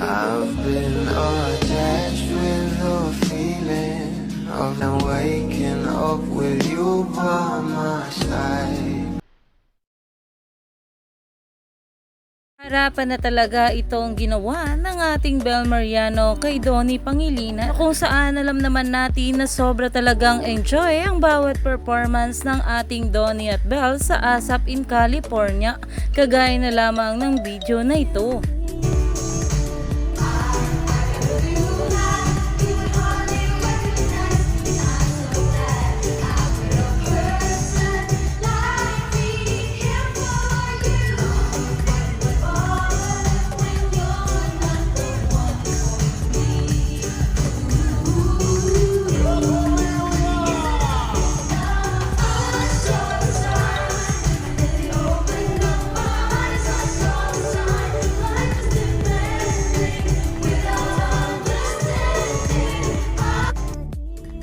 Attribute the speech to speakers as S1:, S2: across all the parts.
S1: I've been attached with the feeling of now waking up with you by my side.
S2: Harapan na talaga itong ginawa ng ating Bel Mariano kay Donnie Pangilinan kung saan alam naman natin na sobra talagang enjoy ang bawat performance ng ating Donnie at Bel sa ASAP in California kagaya na lamang ng video na ito.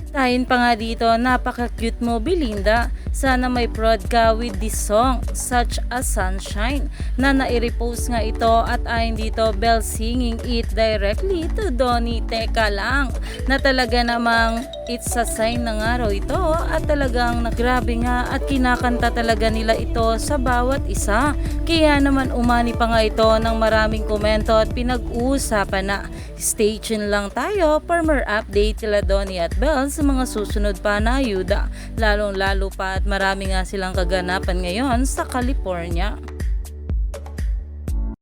S2: Tayin pa nga dito, napaka-cute mo Belinda. Sana may prod ka with this song, Such a Sunshine, na nai-repost nga ito at ayon dito, Bell singing it directly to Donnie. Teka lang, na talaga namang it's a sign ng araw ito at talagang nagrabe nga at kinakanta talaga nila ito sa bawat isa. Kaya naman umani pa nga ito ng maraming komento at pinag-uusapan na. Stay tuned lang tayo for more update sila Donnie at Bell sa mga susunod pa na ayuda. Lalong lalo pa at marami nga silang kaganapan ngayon sa California.